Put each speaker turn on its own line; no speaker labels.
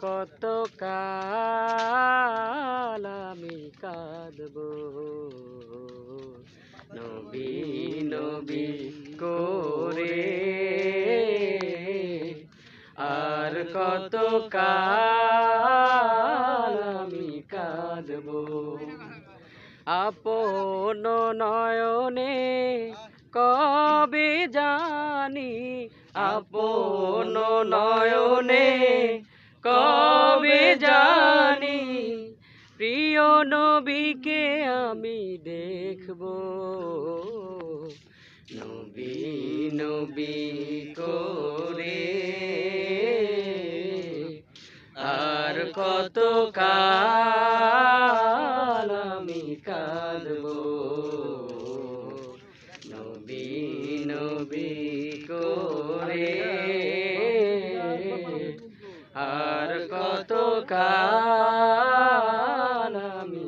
কত কাল আমি কাঁদব। নবী নবী করে আর কত কাল আমি কাঁদব। আপন নয়নে কবে জানি, আপন নয়নে কবে জানি? প্রিয় নবীকে আমি দেখব। নবী নবী করে আর কত কাল আমি কাঁদব। নবী নবী করে আর কত কাল আমি